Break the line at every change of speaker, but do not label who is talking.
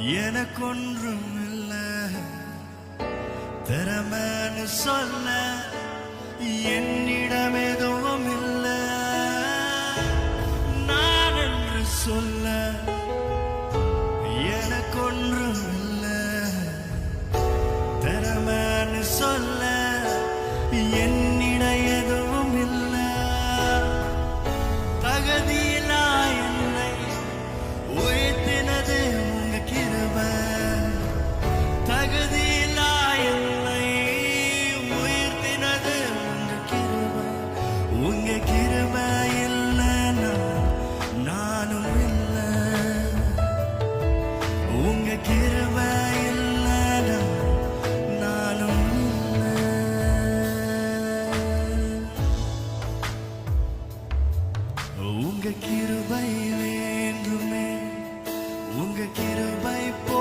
எனக்கொன்றும் இல்லை திறமைன்னு சொல்ல என்னிடம் எதுவும் இல்லை நான் என்று சொல்ல எனக்கொன்றும் இல்லை திறமைன்னு சொல்ல என் உங்க கிருப இல்லைன்னா நானும் இல்லை. உங்க கிருப இல்லைன்னா நானும் இல்லை. உங்க கிருபை வேண்டுமே. உங்க கிருபை போ